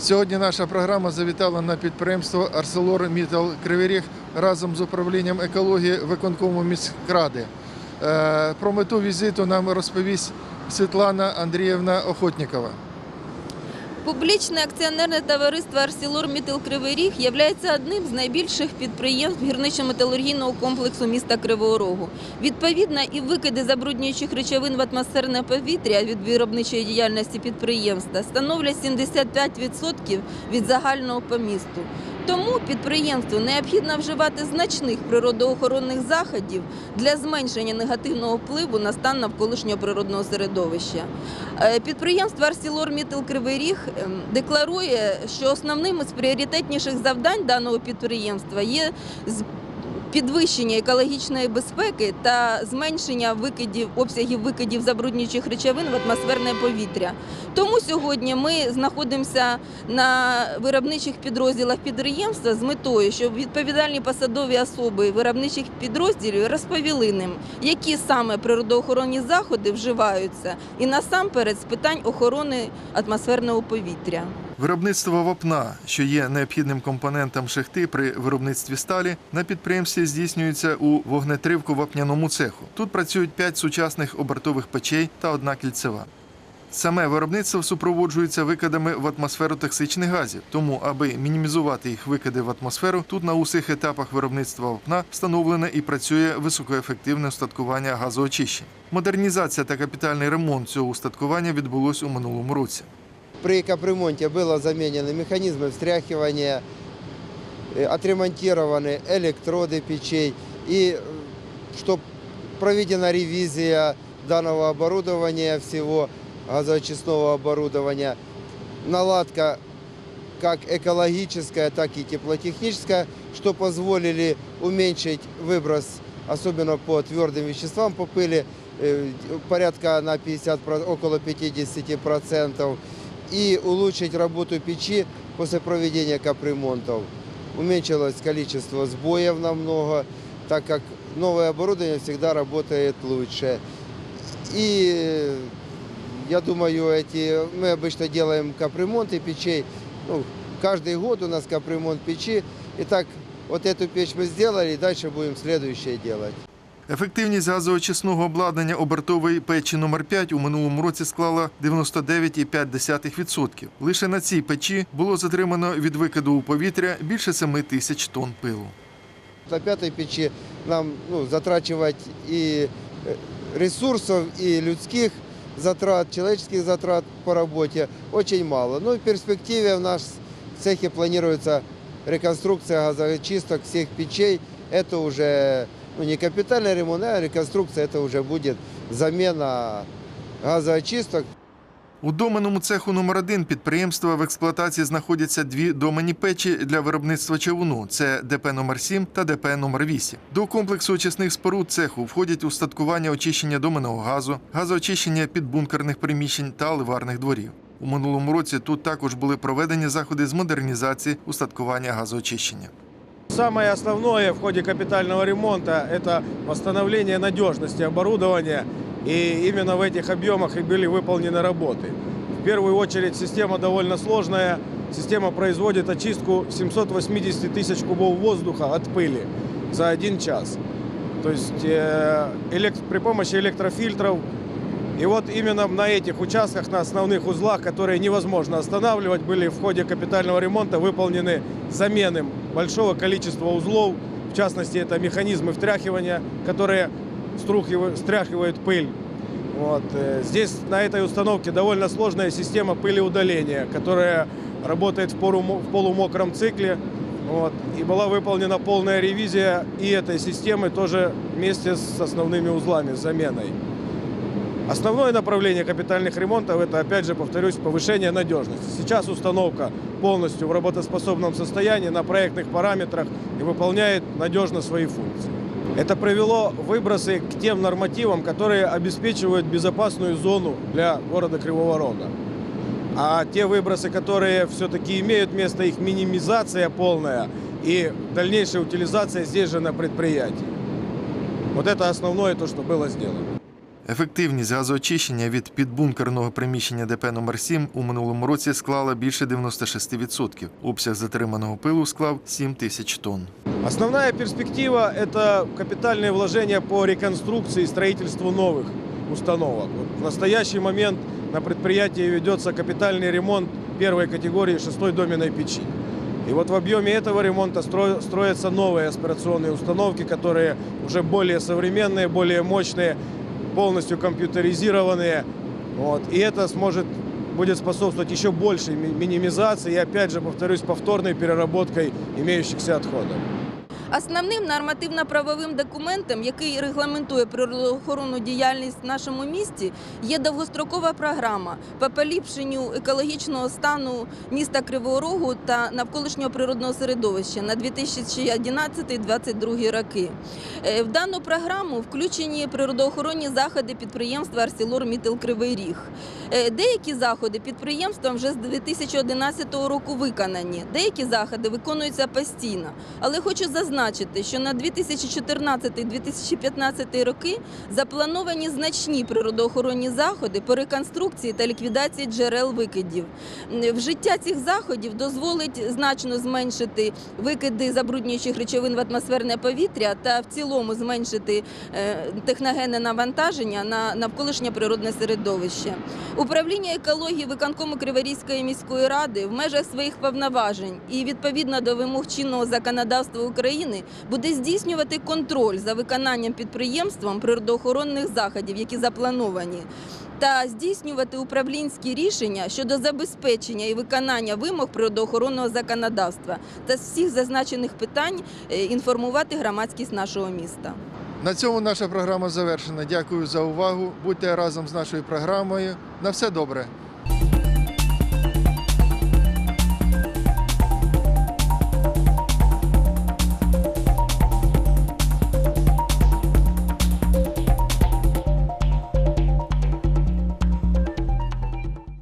Сьогодні наша програма завітала на підприємство Арселор Мітал Кривий Ріг разом з управлінням екології виконкому міськради. Е, Про мету візиту нам розповість Світлана Андріївна Охотнікова. Публічне акціонерне товариство Арсілор Мітил Кривий Ріг» є одним з найбільших підприємств гірничо-металургійного комплексу міста Кривого Рогу. Відповідно, і викиди забруднюючих речовин в атмосферне повітря від виробничої діяльності підприємства становлять 75% від загального по місту. Тому підприємству необхідно вживати значних природоохоронних заходів для зменшення негативного впливу на стан навколишнього природного середовища. Е, Підприємство Арсілор Мітл Кривий Ріг» ем, декларує, що основним із пріоритетніших завдань даного підприємства є підвищення екологічної безпеки та зменшення викидів, обсягів викидів забруднюючих речовин в атмосферне повітря. Тому сьогодні ми знаходимося на виробничих підрозділах підприємства з метою, щоб відповідальні посадові особи виробничих підрозділів розповіли ним, які саме природоохоронні заходи вживаються, і насамперед з питань охорони атмосферного повітря. Виробництво вапна, що є необхідним компонентом шахти при виробництві сталі, на підприємстві здійснюється у вогнетривку вапняному цеху. Тут працюють п'ять сучасних обертових печей та одна кільцева. Саме виробництво супроводжується викидами в атмосферу токсичних газів. Тому, аби мінімізувати їх викиди в атмосферу, тут на усіх етапах виробництва вапна встановлене і працює високоефективне устаткування газоочищення. Модернізація та капітальний ремонт цього устаткування відбулось у минулому році. При капремонте было заменены механизмы встряхивания, э, отремонтированы электроды печей. И что проведена ревизия данного оборудования, всего газоочистного оборудования, наладка как экологическая, так и теплотехническая, что позволили уменьшить выброс, особенно по твердым веществам, по пыли, э, порядка на 50, про- около 50%, и улучшить работу печи после проведения капремонтов. Уменьшилось количество сбоев намного, так как новое оборудование всегда работает лучше. И я думаю, эти, мы обычно делаем капремонты печей. Ну, каждый год у нас капремонт печи. И так вот эту печь мы сделали, и дальше будем следующее делать. Ефективність газоочисного обладнання обертової печі номер 5 у минулому році склала 99,5%. Лише на цій печі було затримано від викиду у повітря більше 7 тисяч тонн пилу. На пятой печи нам ну, затрачивать и э, ресурсов, и людских затрат, человеческих затрат по работе очень мало. Ну в перспективе в нашем цехе планируется реконструкция газочисток всех печей. Это уже ну, не капитальный ремонт, а реконструкция. Это уже будет замена газоочисток. У доменному цеху номер 1 підприємства в експлуатації знаходяться дві домені печі для виробництва чавуну. Це ДП номер 7 та ДП номер 8. До комплексу очисних споруд цеху входять устаткування очищення доменного газу, газоочищення підбункерних приміщень та ливарних дворів. У минулому році тут також були проведені заходи з модернізації устаткування газоочищення. Самое основное в ходе капитального ремонта – это восстановление надежности оборудования. И именно в этих объемах и были выполнены работы. В первую очередь система довольно сложная. Система производит очистку 780 тысяч кубов воздуха от пыли за один час. То есть э, элект- при помощи электрофильтров. И вот именно на этих участках, на основных узлах, которые невозможно останавливать, были в ходе капитального ремонта выполнены замены большого количества узлов. В частности, это механизмы втряхивания, которые стряхивают пыль. Вот. э, Здесь на этой установке довольно сложная система пылеудаления, которая работает в полумокром цикле. Вот. И была выполнена полная ревизия и этой системы тоже вместе с основными узлами, с заменой. Основное направление капитальных ремонтов – это, опять же, повторюсь, повышение надежности. Сейчас установка полностью в работоспособном состоянии на проектных параметрах и выполняет надежно свои функции. Это привело выбросы к тем нормативам, которые обеспечивают безопасную зону для города Кривого Рога. А те выбросы, которые все-таки имеют место, их минимизация полная и дальнейшая утилизация здесь же на предприятии. Вот это основное то, что было сделано. Ефективність газоочищення від підбункерного приміщення ДП номер 7 у минулому році склала більше 96%. Обсяг затриманого пилу склав 7 тисяч тонн. Основная перспектива – это капитальные вложения по реконструкции и строительству новых установок. Вот в настоящий момент на предприятии ведется капитальный ремонт первой категории шестой доменной печи. И вот в объеме этого ремонта стро- строятся новые аспирационные установки, которые уже более современные, более мощные, полностью компьютеризированные. Вот. И это сможет будет способствовать еще большей минимизации и, опять же, повторюсь, повторной переработкой имеющихся отходов. Основним нормативно-правовим документом, який регламентує природоохоронну діяльність в нашому місті, є довгострокова програма по поліпшенню екологічного стану міста Кривого Рогу та навколишнього природного середовища на 2011-2022 роки. Е, В дану програму включені природоохоронні заходи підприємства Арсілор Мітел Кривий Ріг. Е, Деякі заходи підприємством вже з 2011 року виконані, деякі заходи виконуються постійно. Але хочу зазначити, що на 2014-2015 роки заплановані значні природоохоронні заходи по реконструкції та ліквідації джерел викидів. Вжиття цих заходів дозволить значно зменшити викиди забруднюючих речовин в атмосферне повітря та в цілому зменшити е, техногенне навантаження на навколишнє природне середовище. Управління екології виконкому Криворізької міської ради в межах своїх повноважень і відповідно до вимог чинного законодавства України буде здійснювати контроль за виконанням підприємством природоохоронних заходів, які заплановані. Та здійснювати управлінські рішення щодо забезпечення і виконання вимог природоохоронного законодавства та з всіх зазначених питань е, інформувати громадськість нашого міста. На цьому наша програма завершена. Дякую за увагу. Будьте разом з нашою програмою. На все добре.